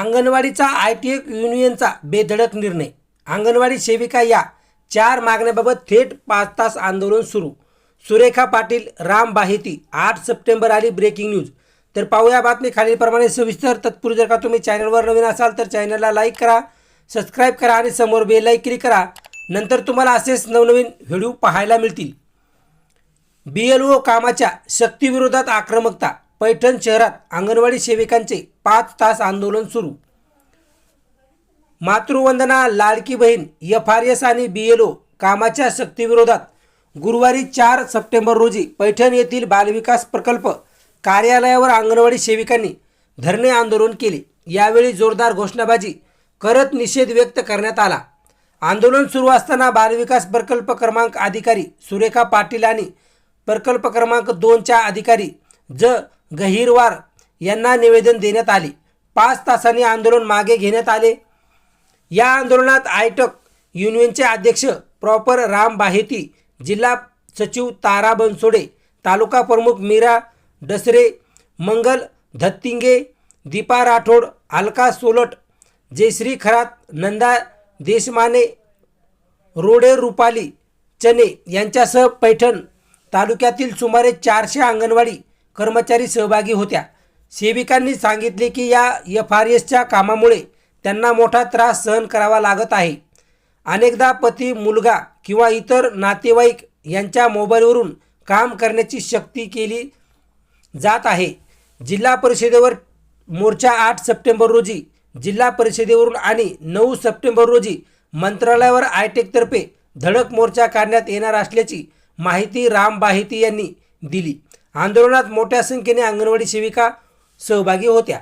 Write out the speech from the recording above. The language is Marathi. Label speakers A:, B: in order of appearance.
A: अंगणवाडीचा आय टी युनियनचा बेधडक निर्णय. अंगणवाडी सेविका या चार मागण्याबाबत थेट पाच तास आंदोलन सुरू. सुरेखा पाटील राम बाहेती आठ सप्टेंबर आली ब्रेकिंग न्यूज. तर पाहूया बातमी खालीलप्रमाणे. सविस्तर तत्पूर्वी जर का तुम्ही चॅनलवर नवीन असाल तर चॅनलला लाईक करा सबस्क्राईब करा आणि समोर बेल लाईक क्लिक करा. नंतर तुम्हाला असेच नवनवीन व्हिडिओ पाहायला मिळतील. बी एल ओ कामाच्या शक्तीविरोधात आक्रमकता. पैठण शहरात अंगणवाडी सेविकांचे पाच तास आंदोलन सुरू. मातृवंदना Ladki Bahin F R S आणि बी एल ओ कामाच्या शक्तीविरोधात गुरुवारी चार सप्टेंबर रोजी पैठण येथील बालविकास प्रकल्प कार्यालयावर अंगणवाडी सेविकांनी धरणे आंदोलन केले. यावेळी जोरदार घोषणाबाजी करत निषेध व्यक्त करण्यात आला. आंदोलन सुरू असताना बालविकास प्रकल्प क्रमांक अधिकारी सुरेखा पाटील आणि प्रकल्प क्रमांक दोनच्या अधिकारी ज. गहिरवार यांना निवेदन देण्यात आले. पाच तासांनी आंदोलन मागे घेण्यात आले. या आंदोलनात आयटक युनियनचे अध्यक्ष प्रॉपर राम बाहेती जिल्हा सचिव तारा बनसोडे तालुका प्रमुख मीरा डसरे मंगल धत्तिंगे दीपा राठोड अलका सोलट जयश्री खरात नंदा देशमाने रोडे रुपाली चने यांच्यासह पैठण तालुक्यातील सुमारे चारशे अंगणवाडी कर्मचारी सहभागी होत्या. सेविकांनी सांगितले की या एफ आर एसच्या कामामुळे त्यांना मोठा त्रास सहन करावा लागत आहे. अनेकदा पती मुलगा किंवा इतर नातेवाईक यांच्या मोबाईलवरून काम करण्याची शक्ती केली जात आहे. जिल्हा परिषदेवर मोर्चा आठ सप्टेंबर रोजी जिल्हा परिषदेवरून आणि नऊ सप्टेंबर रोजी मंत्रालयावर आयटेकतर्फे धडक मोर्चा काढण्यात येणार असल्याची माहिती राम बाहेती यांनी दिली. आंदोलनात मोठ्या संख्येने अंगणवाडी सेविका सहभागी होत्या.